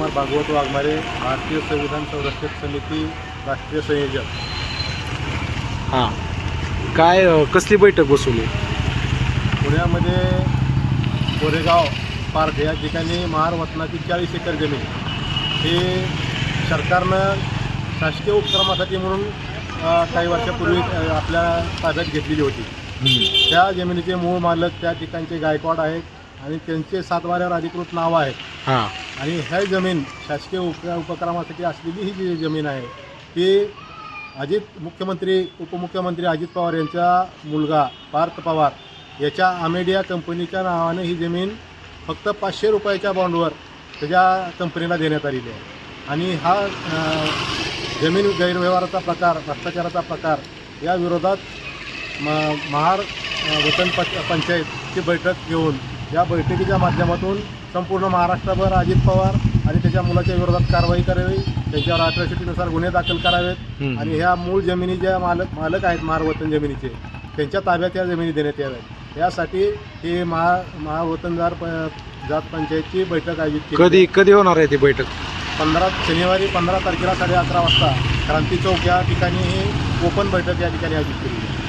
भागवत वाघमारे भारतीय संविधान संरक्षक समिती राष्ट्रीय संयोजक. हां. काय अ, कसली बैठक बसवली? पुण्यामध्ये कोरेगाव पार्क या ठिकाणी महार वतनाची चाळीस एकर जमीन. हे सरकारनं शासकीय उपक्रमासाठी म्हणून अ, काही वर्षापूर्वी अ, आपल्या ताब्यात घेतलेली होती. त्या जमिनीचे मूळ मालक त्या ठिकाणचे गायकवाड आहेत आणि त्यांचे सातबाऱ्यावर अधिकृत नावं आहेत हां. आणि ह्या जमीन शासकीय उप उपक्रमासाठी असलेली ही जी जमीन आहे ती अजित मुख्यमंत्री उपमुख्यमंत्री अजित पवार यांचा मुलगा पार्थ पवार याच्या आमेडिया कंपनीच्या नावाने ही जमीन फक्त पाचशे रुपयाच्या बॉन्डवर त्याच्या कंपनीला देण्यात आलेली आहे. आणि हा जमीन गैरव्यवहाराचा प्रकार भ्रष्टाचाराचा प्रकार या विरोधात म महार वतन पंचायतची बैठक घेऊन या बैठकीच्या माध्यमातून संपूर्ण महाराष्ट्रभर अजित पवार आणि त्याच्या मुलाच्या विरोधात कारवाई करावी त्यांच्यावर अट्रॉसिटीनुसार गुन्हे दाखल करावेत. आणि ह्या मूळ जमिनी ज्या मालक मालक आहेत महार वतन जमिनीचे त्यांच्या ताब्यात या जमिनी देण्यात याव्यात. यासाठी ही महा महावतनदार प जात पंचायतची बैठक आयोजित केली कधी कधी होणार आहे ती बैठक? पंधरा शनिवारी पंधरा तारखेला साडे अकरा वाजता क्रांती चौक या ठिकाणी ही ओपन बैठक या ठिकाणी आयोजित केली